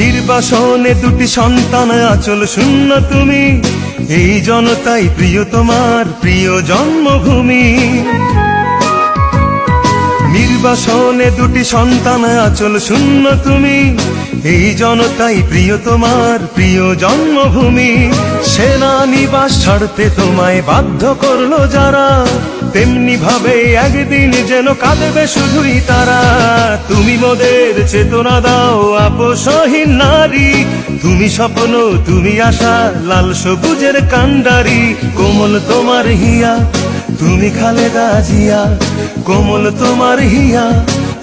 নির্বাসনে দুটি সন্তান, আচল শূন্য তুমি। এই জনতাই প্রিয় তোমার প্রিয় জন্মভূমি। নির্বাসনে দুটি সন্তান, আচল শূন্য তুমি। এই জনতাই প্রিয় তোমার প্রিয় জন্মভূমি। সেনা নিবাস ছাড়তে তোমায় বাধ্য করল যারা। তেমনি ভাবে একদিন যেন কাঁদবে শুধুই তারা। তুমি মোদের চেতনা দাও আপসহীন নারী। তুমি স্বপ্ন, তুমি আশা, লাল সবুজের কান্ডারি কোমল তোমার হিয়া, তুমি খালেদা জিয়া। কোমল তোমার হিয়া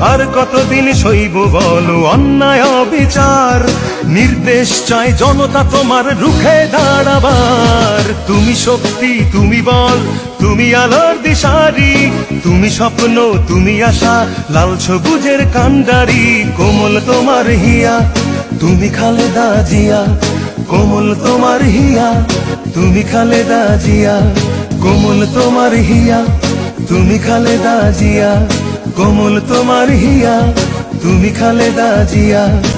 আর কতদিন সইব বল? অন্যায় অবিচার। নির্দেশ চাই জনতা তোমার রুখে দাঁড়াবার। তুমি শক্তি, তুমি বল, তুমি আলোর দিশারি। তুমি স্বপ্ন, তুমি আশা, লাল সবুজের কান্ডারি। কোমল তোমার হিয়া, তুমি খালেদা জিয়া। কোমল তোমার হিয়া, তুমি খালেদা জিয়া। কোমল তোমার হিয়া, তুমি খালেদা জিয়া। কোমল তোমার হিয়া তুমি খালেদা জিয়া।